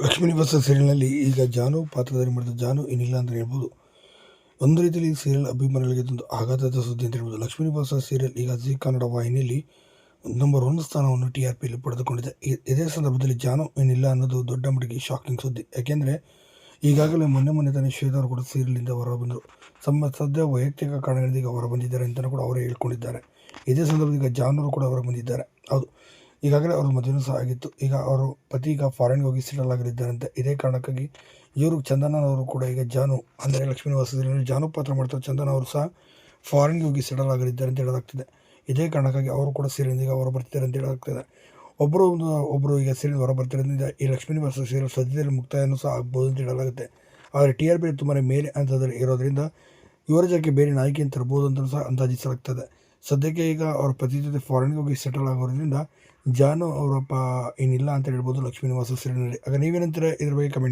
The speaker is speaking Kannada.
ಲಕ್ಷ್ಮೀ ನಿವಾಸ ಸೀರಿಯಲ್ನಲ್ಲಿ ಈಗ ಜಾನು ಪಾತ್ರಧಾರಿ ಮಾಡಿದ ಜಾನು ಏನಿಲ್ಲ ಅಂತ ಹೇಳ್ಬೋದು. ಒಂದು ರೀತಿಯಲ್ಲಿ ಈ ಸೀರಿಯಲ್ ಅಭಿಮಾನಿಗಳಿಗೆ ಒಂದು ಆಘಾತದ ಸುದ್ದಿ ಅಂತ ಹೇಳ್ಬೋದು. ಲಕ್ಷ್ಮೀ ನಿವಾಸ ಸೀರಿಯಲ್ ಈಗ ಜಿ ಕನ್ನಡ ವಾಹಿನಿಯಲ್ಲಿ ನಂಬರ್ ಒನ್ ಸ್ಥಾನವನ್ನು ಟಿ ಆರ್ ಪಿಯಲ್ಲಿ ಪಡೆದುಕೊಂಡಿದೆ. ಇದೇ ಸಂದರ್ಭದಲ್ಲಿ ಜಾನು ಏನಿಲ್ಲ ಅನ್ನೋದು ದೊಡ್ಡ ಮಟ್ಟಿಗೆ ಶಾಕಿಂಗ್ ಸುದ್ದಿ. ಯಾಕೆಂದರೆ ಈಗಾಗಲೇ ಮೊನ್ನೆ ಮೊನ್ನೆ ತಾನೇ ಶ್ರೀಧರ್ ಕೂಡ ಸೀರಿಯಲಿಂದ ಹೊರಬಂದರು. ತಮ್ಮ ಸದ್ಯ ವೈಯಕ್ತಿಕ ಕಾರಣಗಳಿಂದ ಹೊರಬಂದಿದ್ದಾರೆ ಅಂತಲೂ ಕೂಡ ಅವರೇ ಹೇಳ್ಕೊಂಡಿದ್ದಾರೆ. ಇದೇ ಸಂದರ್ಭದಲ್ಲಿ ಈಗ ಜಾನರು ಕೂಡ ಹೊರ ಬಂದಿದ್ದಾರೆ. ಹೌದು. ಈಗಾಗಲೇ ಅವ್ರ ಮದುವೆನೂ ಸಹ ಆಗಿತ್ತು. ಈಗ ಅವರು ಪತಿ ಈಗ ಫಾರಿನ್ಗೆ ಹೋಗಿ ಸೆಟಲ್ ಅಂತ ಇದೇ ಕಾರಣಕ್ಕಾಗಿ ಇವರು ಚಂದನವರು ಕೂಡ ಈಗ ಜಾನು, ಅಂದರೆ ಲಕ್ಷ್ಮೀ ನಿವಾಸದಲ್ಲಿ ಜಾನು ಪಾತ್ರ ಮಾಡ್ತಾರೆ ಚಂದನ ಅವರು ಸಹ ಫಾರಿನ್ಗೆ ಹೋಗಿ ಸೆಟಲ್ ಆಗಲಿದ್ದಾರೆ ಅಂತ ಹೇಳಲಾಗ್ತಿದೆ. ಇದೇ ಕಾರಣಕ್ಕಾಗಿ ಅವರು ಕೂಡ ಸೀರಿಯಲ್ ಈಗ ಹೊರ ಬರ್ತಿದ್ದಾರೆ ಅಂತ ಹೇಳಲಾಗ್ತಿದೆ. ಒಬ್ಬರು ಒಂದು ಒಬ್ಬರು ಈಗ ಸೀರಿಯಲ್ ಹೊರ ಬರ್ತಿರೋದ್ರಿಂದ ಈ ಲಕ್ಷ್ಮೀ ನಿವಾಸ ಸೀರಿಯಲ್ ಸದ್ಯದಲ್ಲಿ ಮುಕ್ತಾಯನೂ ಸಹ ಆಗ್ಬೋದು ಅಂತ ಹೇಳಲಾಗುತ್ತೆ. ಆದರೆ ಟಿ ಆರ್ ಪಿ ತುಂಬಾ ಮೇಲೆ ಹಂತದಲ್ಲಿ ಇರೋದ್ರಿಂದ ಇವರ ಜಾಗಕ್ಕೆ ಬೇರೆ ನಾಯಕಿ ತರ್ಬೋದು ಅಂತ ಸಹ ಅಂದಾಜಿಸಲಾಗ್ತದೆ. ಸದ್ಯಕ್ಕೆ ಈಗ ಅವ್ರ ಪತಿ ಜೊತೆ ಫಾರಿನ್ಗೆ ಹೋಗಿ ಸೆಟಲ್ ಆಗೋದ್ರಿಂದ ಜಾನು ಅವರಪ್ಪ ಏನಿಲ್ಲ ಅಂತ ಹೇಳ್ಬೋದು ಲಕ್ಷ್ಮೀ ನಿವಾಸ ಸೀರಿಯಲ್ನಲ್ಲಿ ಆಗ ನೀವೇನಂತೀರ ಇದ್ರ ಬಗ್ಗೆ ಕಮೆಂಟ್